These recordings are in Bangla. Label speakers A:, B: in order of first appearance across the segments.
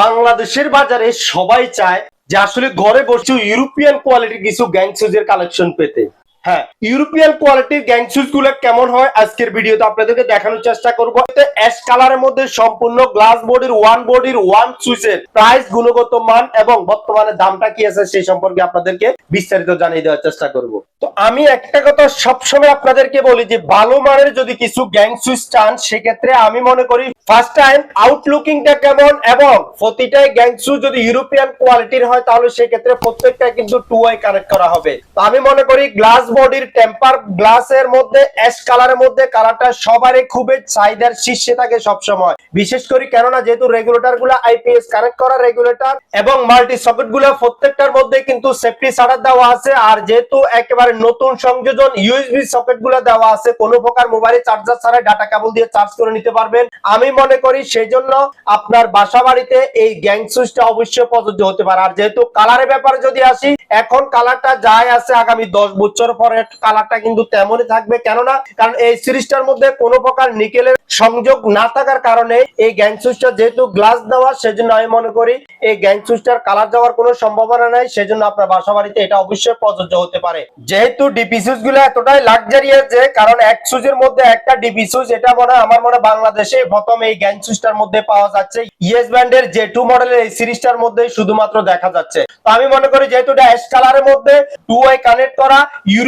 A: বাংলাদেশের বাজারে সবাই চায় যে আসলে ঘরে বসে ইউরোপিয়ান কোয়ালিটির কিছু গ্যাং সুজের কালেকশন পেতে। হ্যাঁ ইউরোপিয়ান কোয়ালিটির গ্যাং সুজগুলো কেমন হয় আজকের ভিডিওতে আপনাদেরকে দেখানোর চেষ্টা করব। অ্যাশ কালারের মধ্যে সম্পূর্ণ গ্লাস বডির ওয়ান বডির ওয়ান সুইচের প্রাইস গুণগত মান এবং বর্তমানে দামটা কি আছে সেই সম্পর্কে আপনাদেরকে বিস্তারিত জানিয়ে দেওয়ার চেষ্টা করব। তো আমি একটা কথা সবসময় আপনাদেরকে বলি যে, ভালো মানের যদি কিছু গ্যাং সুইচ চান, সেক্ষেত্রে আমি মনে করি ফার্স্ট টাইম আউটলুকিংটা কেমন এবং প্রতিটাই গ্যাং সুইচ যদি ইউরোপিয়ান কোয়ালিটির হয়, তাহলে সেক্ষেত্রে প্রত্যেকটা কিন্তু টু ওয়াই কানেক্ট করা হবে। তো আমি মনে করি গ্লাস বডির টেম্পার গ্লাসের মধ্যে, অ্যাশ কালারের মধ্যে, কালারটা সবারই খুবই চাহিদার শীর্ষে থাকে সবসময়। বিশেষ করে কেননা যেহেতু রেগুলেটরগুলো আইপিএস কানেক্ট করা রেগুলেটর এবং মাল্টি সকেটগুলো প্রত্যেকটার মধ্যে কিন্তু সেফটি সারার দেওয়া আছে, আর যেহেতু একেবারে নতুন সংযোজন ইউএসবি সকেটগুলো দেওয়া আছে, কোনো প্রকার মোবাইলে চার্জার ছাড়া ডাটা কেবল দিয়ে চার্জ করে নিতে পারবেন। আমি মনে করি সেই জন্য আপনার বাসা বাড়িতে এই গ্যাং সুইচটা অবশ্যই প্রযোজ্য হতে পারে। আর যেহেতু কালারের ব্যাপারে যদি আসি, এখন কালারটা যাই আছে আগামী দশ বছর পরে কালারটা কিন্তু তেমনই থাকবে। কেননা, কারণ এই সিরিজটার মধ্যে কোনো প্রকার নিকেলের সংযোগ না থাকার কারণে এই সুইচটা যেহেতু গ্লাস দেওয়া, সেজন্য আমি মনে করি এই সুইচটার কালার যাওয়ার কোনো সম্ভাবনা নাই, সেজন্য আপনার বাসা বাড়িতে এটা অবশ্যই প্রযোজ্য হতে পারে। যেহেতু ডিপি সুইচগুলো এতটাই যে, কারণ এক সুইচের মধ্যে একটা ডিপি সুইচ এটা মনে আমার মনে বাংলাদেশে প্রথম এই গ্যাং সুইচটার মধ্যে পাওয়া যাচ্ছে। ইয়েস ব্যান্ডের জে টু মডেলের এই সিরিজটার মধ্যে শুধুমাত্র দেখা যাচ্ছে। তো আমি মনে করি যেহেতু এটা কালারের মধ্যে টু কানেক্ট করা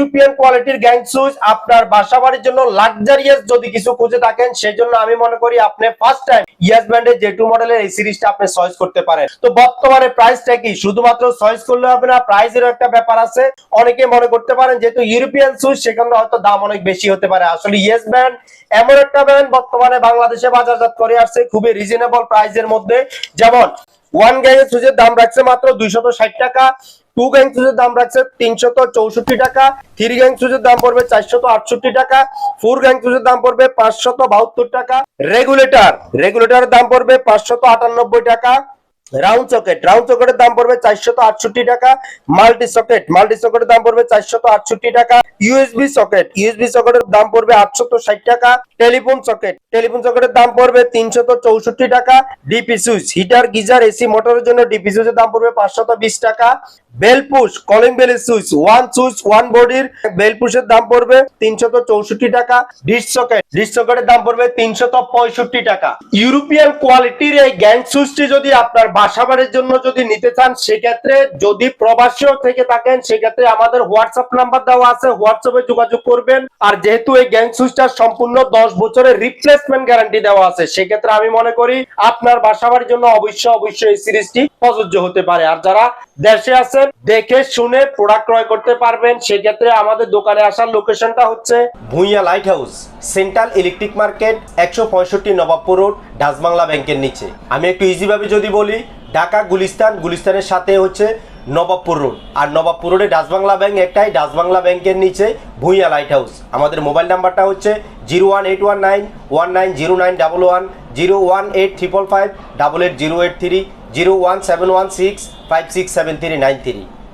A: ইউরোপিয়ান কোয়ালিটির গ্যাং সুইচ আপনার বাসা বাড়ির জন্য লাক্সারিয়াস যদি কিছু খুঁজে থাকেন, সেজন্য আমি মনে করি আপনি ফার্স্ট টাইম ইয়েস ব্যান্ডের জে টু মডেলের এই সিরিজটা আপনি চয়েস করতে পারেন। তো বর্তমানে প্রাইসটা কি? শুধুমাত্র চয়েস করলে হবে না প্রাইসেরও একটা ব্যাপার আছে। অনেকে মনে করতে পারেন যেহেতু ইউরোপিয়ান সুইচ সেখানে হয়তো দাম অনেক বেশি হতে পারে। আসলে ইয়েস ব্যান্ড এমন একটা ব্যান্ড বর্তমানে বাংলাদেশে বাজারজাত করে আসছে, খুবই রিজনেবল প্রাইসের মধ্যে। যেমন ওয়ান গ্যাংয়ের সুইচের দাম রাখছে মাত্র দুইশত ষাট টাকা। টু গ্যাং সুজের দাম রাখছে তিনশত চৌষট্টি টাকা থ্রি গ্যাং সুজের দাম পড়বে চারশত আটষট্টি টাকা ফোর গ্যাং সুজের দাম পড়বে পাঁচশত বাহাত্তর টাকা। রেগুলেটর রেগুলেটরের দাম পড়বে পাঁচশত আটানব্বই টাকা। রাউন্ড সকেট রাউন্ড সকেটের দাম পড়বে চারশত আটষট্টি টাকা, মাল্টি সকেট মাল্টি সকেটের দাম পড়বে চারশত আটষট্টি টাকা ইউএসবি সকেট ইউএসবি সকেটের দাম পড়বে আটশত ষাট টাকা, টেলিফোন সকেট টেলিফোন সকেটের দাম পড়বে তিনশত চৌষট্টি টাকা, DP switch, heater, geyser, AC, মোটরের জন্য ডিপি সুইচের দাম পড়বে পাঁচশত বিশ টাকা, bell push, calling bell switch, one switch, one বডির বেল পুশের দাম পড়বে তিনশত চৌষট্টি টাকা ডিশ সকেট ডিস সকেটের দাম পড়বে তিনশত পঁয়ষট্টি টাকা। ইউরোপিয়ান কোয়ালিটির এই গ্যাং সুইচটি যদি আপনার বাসা বাড়ির জন্য যদি নিতে চান, সেক্ষেত্রে যদি প্রবাসীও থেকে থাকেন, সেক্ষেত্রে আমাদের হোয়াটসঅ্যাপ নাম্বার দেওয়া আছে। হোয়াটসঅ্যাপে যোগাযোগ করবেন। আর যেহেতু এই গ্যাং সুইচটা সম্পূর্ণ দশ বছরের রিপ্লেসমেন্ট গ্যারান্টি দেওয়া আছে, সেক্ষেত্রে আমি মনে করি আপনার বাসা বাড়ির জন্য অবশ্যই অবশ্যই এই সিরিজটি প্রযোজ্য হতে পারে। আর যারা দেশে আছেন, দেখে শুনে প্রোডাক্ট ক্রয় করতে পারবেন। সেক্ষেত্রে আমাদের দোকানে আসার লোকেশনটা হচ্ছে Bhuiya light house central electric market একশো পঁয়ষট্টি নবাবপুর রোড ডাচবাংলা ব্যাংকের নিচে। আমি একটু ইজিভাবে যদি বলি, ঢাকা, গুলিস্তান, গুলিস্তানের সাথে হচ্ছে নবাবপুর রোড। আর নবাবপুর রোডে ডাচবাংলা ব্যাংক একটাই ডাচবাংলা ব্যাংকের নিচে ভুইয়া লাইট হাউস আমাদের মোবাইল নাম্বারটা হচ্ছে zero one eight one nine one nine zero nine double one, zero one eight triple five double eight zero eight three, zero one seven one six five six seven three, nine three.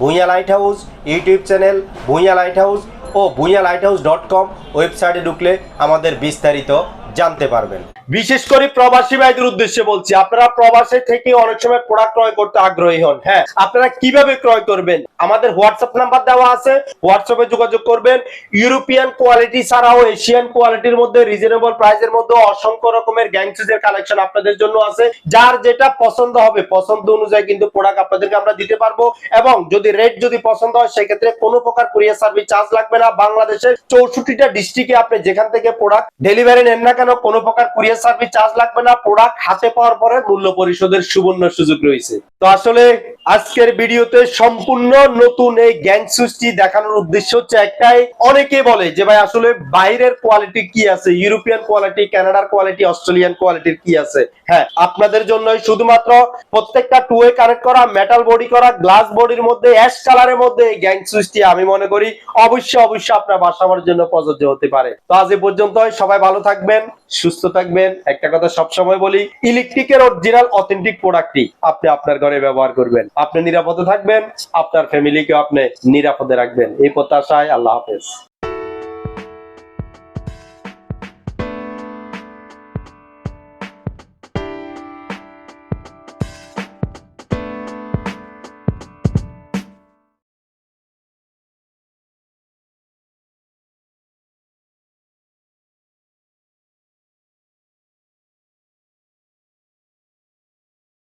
A: Bhuiya light house YouTube channel Bhuiya light house ও Bhuiya light house dot com ওয়েবসাইটে ঢুকলে আমাদের বিস্তারিত জানতে পারবেন। বিশেষ করে প্রবাসী ভাইদের উদ্দেশ্যে বলছি, আপনারা প্রবাসে থেকে অনেক সময় প্রোডাক্ট ক্রয় করতে আগ্রহী হন হ্যাঁ? আপনারা কীভাবে ক্রয় করবেন? আমাদের হোয়াটসঅ্যাপ নাম্বার দেওয়া আছে হোয়াটসঅ্যাপে যোগাযোগ করবেন। ইউরোপিয়ান কোয়ালিটি ছাড়াও এশিয়ান কোয়ালিটির মধ্যে রিজনেবল প্রাইসের মধ্যে অসংখ্য রকমের গ্যাংসিসের কালেকশন আপনাদের জন্য আছে। যার যেটা পছন্দ হবে, পছন্দ অনুযায়ী কিন্তু প্রোডাক্ট আপনাদেরকে আমরা দিতে পারব। এবং যদি রেট যদি পছন্দ হয়, সেক্ষেত্রে কোনো প্রকার কুরিয়ার সার্ভিস চার্জ লাগবে না। বাংলাদেশের চৌষট্টিটা ডিস্ট্রিক্টে আপনি যেখান থেকে প্রোডাক্ট ডেলিভারি নেন না কেন, কোনো প্রকার কুরিয়ার সার্ভিস চার্জ লাগবে না প্রোডাক্ট হাতে পাওয়ার পরে মূল্য পরিশোধের সুবর্ণ সুযোগ রয়েছে। তো আসলে আজকের ভিডিওতে সম্পূর্ণ নতুন এই গ্যাং সুইচটি দেখানোর উদ্দেশ্য হচ্ছে একটাই। অনেকে বলে যে ভাই, আসলে বাইরের কোয়ালিটি কি আছে? ইউরোপিয়ান কোয়ালিটি কানাডার কোয়ালিটি অস্ট্রেলিয়ান কোয়ালিটির কি আছে? হ্যাঁ আপনাদের জন্যই শুধুমাত্র প্রত্যেকটা টু ওয়ে কানেক্ট করা মেটাল বডি করা গ্লাস বডির মধ্যে অ্যাশ কালারের মধ্যে এই গ্যাং সুইচটি আমি মনে করি অবশ্যই অবশ্যই আপনার বাসাবার জন্য প্রযোজ্য হতে পারে। তো আজ এ পর্যন্ত সবাই ভালো থাকবেন, সুস্থ থাকবেন। একটা কথা সবসময় বলি ইলেকট্রিকের অরিজিনাল অথেন্টিক প্রোডাক্টটি আপনি আপনার ঘরে ব্যবহার করবেন। আপনি নিরাপদে থাকবেন, আপনার ফ্যামিলিকে আপনি নিরাপদে রাখবেন। এই প্রত্যাশায় আল্লাহ হাফেজ।